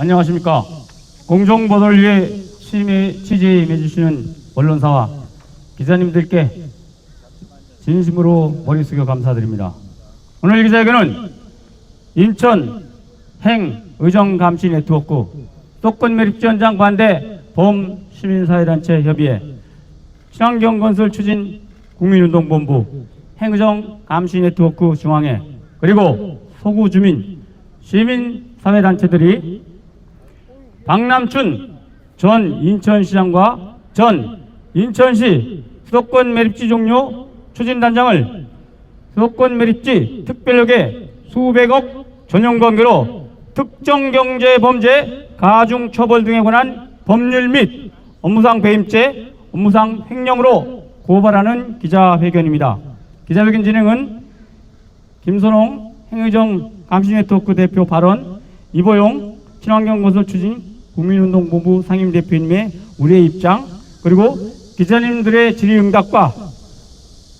안녕하십니까. 공정보도를 위해 취재에 임해주시는 언론사와 기자님들께 진심으로 머리 숙여 감사드립니다. 오늘 기자회견은 인천 행 의정감시 네트워크 수도권 매립지 현장 반대 범 시민사회단체 협의회 친환경건설 추진 국민운동본부 행의정 감시 네트워크 중앙회 그리고 소구 주민 시민사회단체들이 박남춘 전 인천시장과 전 인천시 수도권 매립지 종료 추진단장을 수도권 매립지 특별력의 수백억 전용관계로 특정 경제 범죄 가중 처벌 등에 관한 법률 및 업무상 배임죄, 업무상 횡령으로 고발하는 기자회견입니다. 기자회견 진행은 김선홍 행의정 감시네트워크 대표 발언, 이보용 친환경 건설 추진 국민운동본부 상임대표님의 우리의 입장, 그리고 기자님들의 질의응답과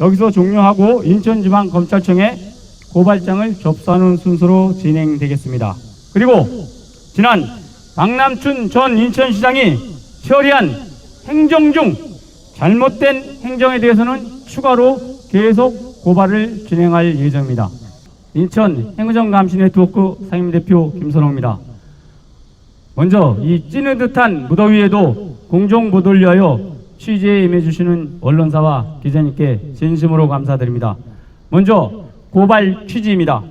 여기서 종료하고 인천지방검찰청에 고발장을 접수하는 순서로 진행되겠습니다. 그리고 지난 박남춘 전 인천시장이 처리한 행정 중 잘못된 행정에 대해서는 추가로 계속 고발을 진행할 예정입니다. 인천 행정감시 네트워크 상임대표 김선호입니다. 먼저 이 찌는 듯한 무더위에도 공정보도를 위하여 취재에 임해주시는 언론사와 기자님께 진심으로 감사드립니다. 먼저 고발 취지입니다.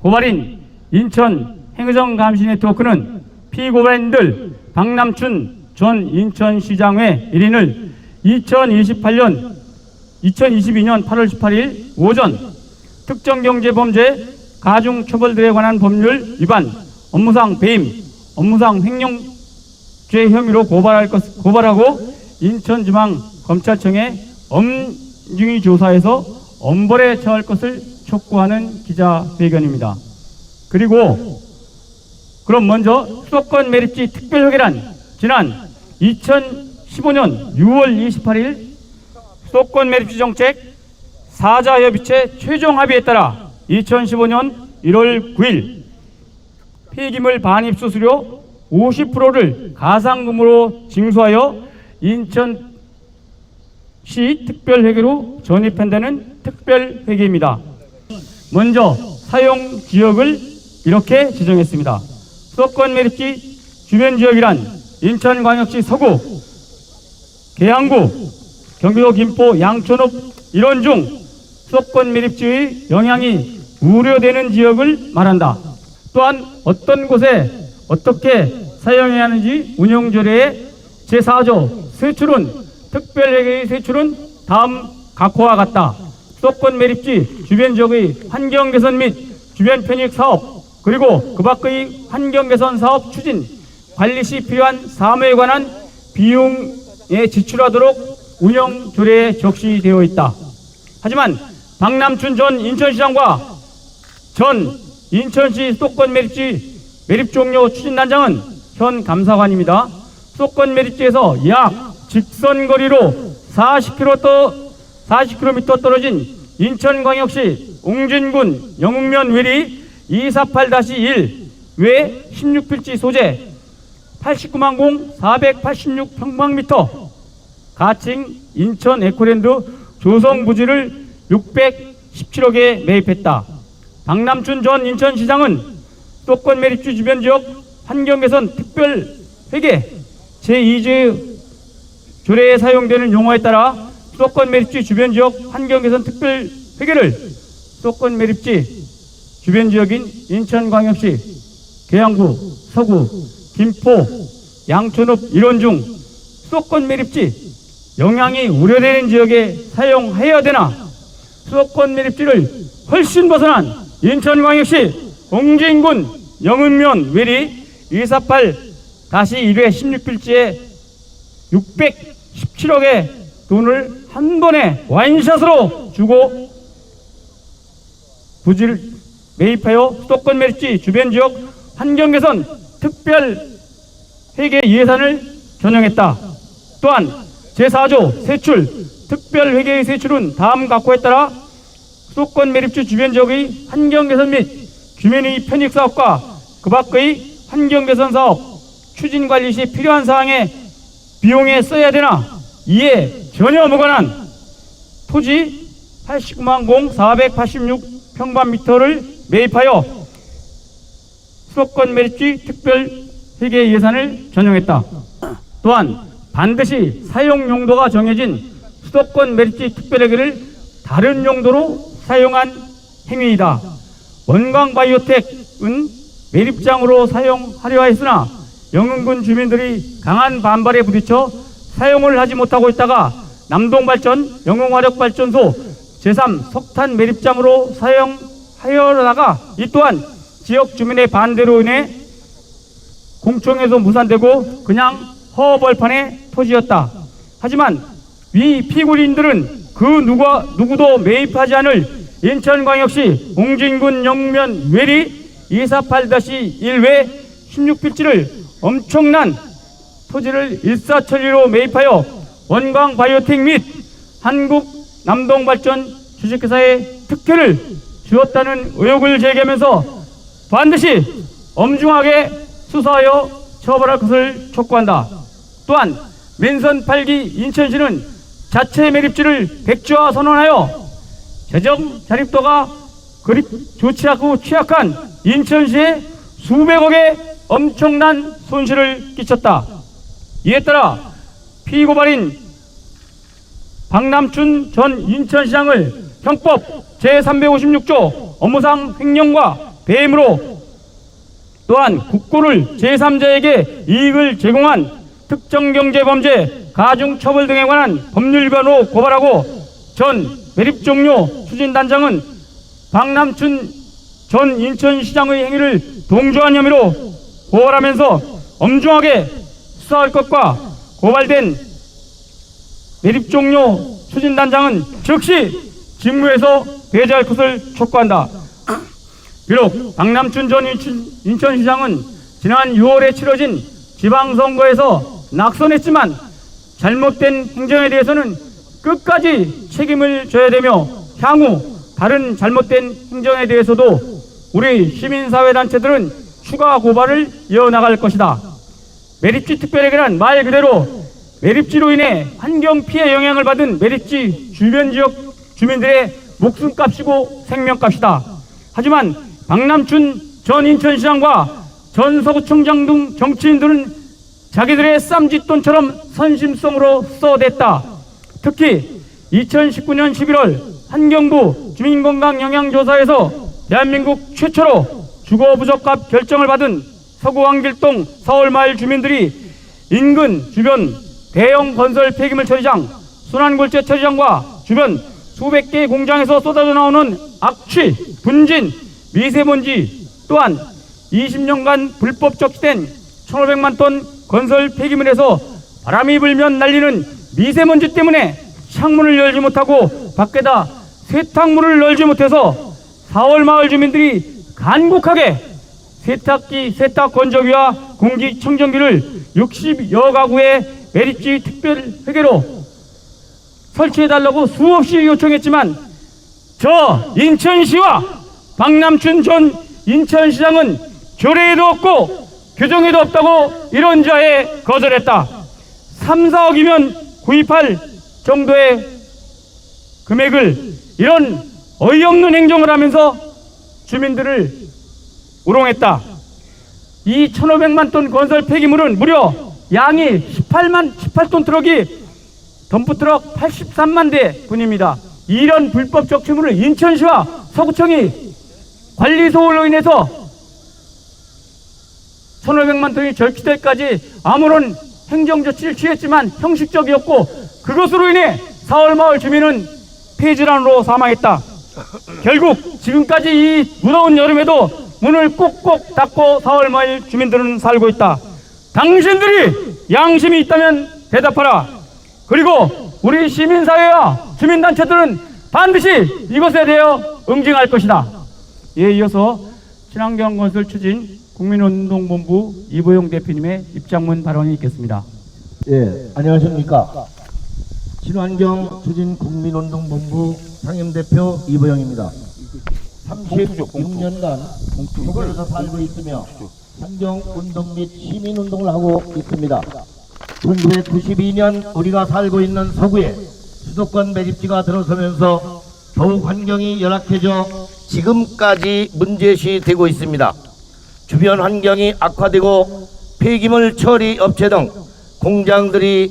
고발인 인천 행정 감시 네트워크는 피고발인들 박남춘 전 인천시장회 1인을 2028년 2022년 8월 18일 오전 특정경제범죄 가중처벌들에 관한 법률 위반, 업무상 배임, 업무상 횡령죄 혐의로 고발할 것, 고발하고 인천지방검찰청에 엄중히 조사해서 엄벌에 처할 것을 촉구하는 기자회견입니다. 그리고 그럼 먼저 수도권 매립지 특별회계란 지난 2015년 6월 28일 수도권 매립지 정책 사자협의체 최종 합의에 따라 2015년 1월 9일 폐기물 반입 수수료 50%를 가상금으로 징수하여 인천시 특별회계로 전입한다는 특별회계입니다. 먼저 사용 지역을 이렇게 지정했습니다. 수도권 매립지 주변 지역이란 인천광역시 서구, 계양구, 경기도 김포, 양천읍 이런 중 수도권 매립지의 영향이 우려되는 지역을 말한다. 또한 어떤 곳에 어떻게 사용해야 하는지 운영조례의 제4조 세출은 특별회계의 세출은 다음 각호와 같다. 수도권 매립지 주변 지역의 환경 개선 및 주변 편익 사업 그리고 그 밖의 환경 개선 사업 추진 관리 시 필요한 사무에 관한 비용에 지출하도록 운영 조례에 적시되어 있다. 하지만 박남춘 전 인천시장과 전 인천시 수도권 매립지 매립 종료 추진 단장은 현 감사관입니다. 수도권 매립지에서 약 직선 거리로 40km 떠 40km 떨어진 인천광역시 옹진군 영흥면 외리 248-1 외 16필지 소재 89만 공 486 평방미터 가칭 인천 에코랜드 조성 부지를 617억에 매입했다. 박남춘 전 인천시장은 수도권 매립지 주변 지역 환경개선 특별 회계 제2제 조례에 사용되는 용어에 따라 수도권 매립지 주변 지역 환경개선 특별 회계를 수도권 매립지 주변 지역인 인천광역시 계양구, 서구, 김포, 양천읍 이런 중 수도권 매립지 영향이 우려되는 지역에 사용해야 되나? 수도권 매립지를 훨씬 벗어난 인천광역시 공진군 영은면 외리 248 다시 1회 16필지에 617억의 돈을 한 번에 와인샷으로 주고 부지를 매입하여 수도권 매립지 주변 지역 환경 개선 특별 회계 예산을 전용했다. 또한 제4조 세출 특별 회계의 세출은 다음 각호에 따라 수도권 매립지 주변 지역의 환경 개선 및 주민의 편익 사업과 그 밖의 환경 개선 사업 추진 관리 시 필요한 사항에 비용에 써야 되나 이에 전혀 무관한 토지 89만 공 486 평방미터를 매입하여 수도권 매립지 특별 회계 예산을 전용했다. 또한 반드시 사용 용도가 정해진 수도권 매립지 특별회계를 다른 용도로 사용한 행위이다. 원광바이오텍은 매립장으로 사용하려 했으나 영흥군 주민들이 강한 반발에 부딪혀 사용을 하지 못하고 있다가 남동발전 영흥화력발전소 제3 석탄 매립장으로 사용하려다가 이 또한 지역 주민의 반대로 인해 공청에서 무산되고 그냥 허벌판의 토지였다. 하지만 위 피고인들은 그 누가 누구도 매입하지 않을 인천광역시 옹진군 영면 외리 248-1외 16필지를 엄청난 토지를 일사천리로 매입하여 원광 바이오텍 및 한국 남동발전 주식회사에 특혜를 주었다는 의혹을 제기하면서 반드시 엄중하게 수사하여 처벌할 것을 촉구한다. 또한 민선 8기 인천시는 자체 매립지를 백지화 선언하여 재정 자립도가 그리 좋지 않고 취약한 인천시에 수백억의 엄청난 손실을 끼쳤다. 이에 따라 피고발인 박남춘 전 인천시장을 형법 제356조 업무상 횡령과 배임으로 또한 국고를 제3자에게 이익을 제공한 특정 경제 범죄 가중 처벌 등에 관한 법률 위반으로 고발하고 전 매립종료 추진단장은 박남춘 전 인천시장의 행위를 동조한 혐의로 고발하면서 엄중하게 수사할 것과 고발된 매립종료 추진단장은 즉시 직무에서 배제할 것을 촉구한다. 비록 박남춘 전 인천- 인천시장은 지난 6월에 치러진 지방선거에서 낙선했지만 잘못된 행정에 대해서는 끝까지 책임을 져야 되며 향후 다른 잘못된 행정에 대해서도 우리 시민사회단체들은 추가 고발을 이어나갈 것이다. 매립지 특별회계란 말 그대로 매립지로 인해 환경 피해 영향을 받은 매립지 주변 지역 주민들의 목숨값이고 생명값이다. 하지만 박남춘 전 인천시장과 전 서구청장 등 정치인들은 자기들의 쌈짓돈처럼 선심성으로 써댔다. 특히 2019년 11월 환경부 주민건강영향조사에서 대한민국 최초로 주거 부적합 결정을 받은 서구 황길동 서울마을 주민들이 인근 주변 대형 건설 폐기물 처리장, 순환골재 처리장과 주변 수백 개 공장에서 쏟아져 나오는 악취, 분진, 미세먼지 또한 20년간 불법 적시된 1,500만 톤 건설 폐기물에서 바람이 불면 날리는 미세먼지 때문에 창문을 열지 못하고 밖에다 세탁물을 널지 못해서 4월 마을 주민들이 간곡하게 세탁기, 세탁 건조기와 공기청정기를 60여 가구의 매립지 특별 회계로 설치해달라고 수없이 요청했지만 저 인천시와 박남춘 전 인천시장은 조례에도 없고 규정에도 없다고 이런 자에 거절했다. 3, 4억이면 구입할 정도의 금액을 이런 어이없는 행정을 하면서 주민들을 우롱했다. 이 1,500만 톤 건설 폐기물은 무려 양이 18만 18톤 트럭이 덤프트럭 83만 대 분입니다. 이런 불법 적치물을 인천시와 서구청이 관리 소홀로 인해서 1,500만 톤이 절취될까지 아무런 행정조치를 취했지만 형식적이었고 그것으로 인해 사월마을 주민은 폐질환으로 사망했다. 결국 지금까지 이 무더운 여름에도 문을 꼭꼭 닫고 사월마을 주민들은 살고 있다. 당신들이 양심이 있다면 대답하라. 그리고 우리 시민사회와 주민단체들은 반드시 이것에 대해 응징할 것이다. 이에 이어서 친환경 건설 추진 국민운동본부 이보영 대표님의 입장문 발언이 있겠습니다. 예, 안녕하십니까. 친환경 추진 국민운동본부 상임대표 이보영입니다. 36년간 서울에서 살고 있으며 환경운동 및 시민운동을 하고 있습니다. 1992년 우리가 살고 있는 서구에 수도권 매립지가 들어서면서 더욱 환경이 열악해져 지금까지 문제시되고 있습니다. 주변 환경이 악화되고 폐기물 처리 업체 등 공장들이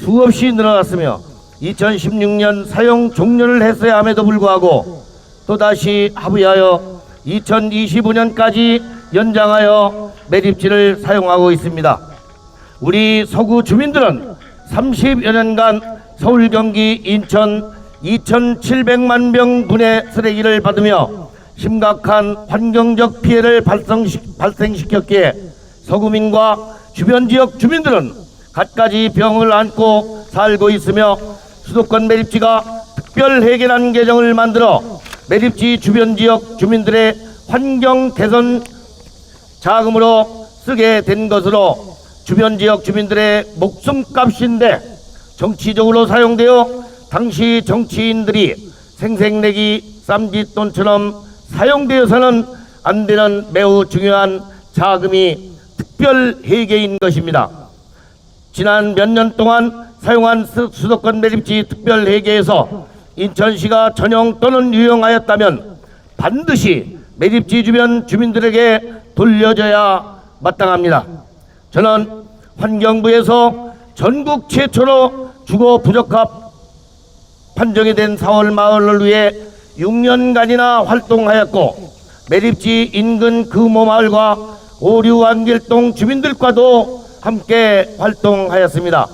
수없이 늘어났으며 2016년 사용 종료를 했어야 함에도 불구하고 또다시 합의하여 2025년까지 연장하여 매립지를 사용하고 있습니다. 우리 서구 주민들은 30여 년간 서울, 경기, 인천 2,700만 명분의 쓰레기를 받으며 심각한 환경적 피해를 발생시, 발생시켰기에 서구민과 주변 지역 주민들은 갖가지 병을 안고 살고 있으며 수도권 매립지가 특별 해결안 개정을 만들어 매립지 주변 지역 주민들의 환경 개선 자금으로 쓰게 된 것으로 주변 지역 주민들의 목숨값인데 정치적으로 사용되어 당시 정치인들이 생색내기 쌈짓돈처럼 사용되어서는 안 되는 매우 중요한 자금이 특별 회계인 것입니다. 지난 몇 년 동안 사용한 수- 수도권 매립지 특별 회계에서 인천시가 전용 또는 유용하였다면 반드시 매립지 주변 주민들에게 돌려줘야 마땅합니다. 저는 환경부에서 전국 최초로 주거 부적합 판정이 된 4월 마을을 위해 6년간이나 활동하였고 매립지 인근 금호 마을과 오류완길동 주민들과도 함께 활동하였습니다.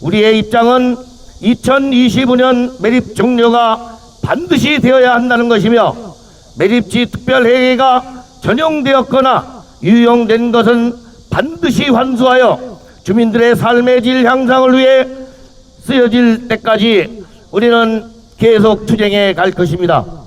우리의 입장은 2025년 매립 종료가 반드시 되어야 한다는 것이며 매립지 특별회계가 전용되었거나 유용된 것은 반드시 환수하여 주민들의 삶의 질 향상을 위해 쓰여질 때까지 우리는 계속 투쟁해 갈 것입니다.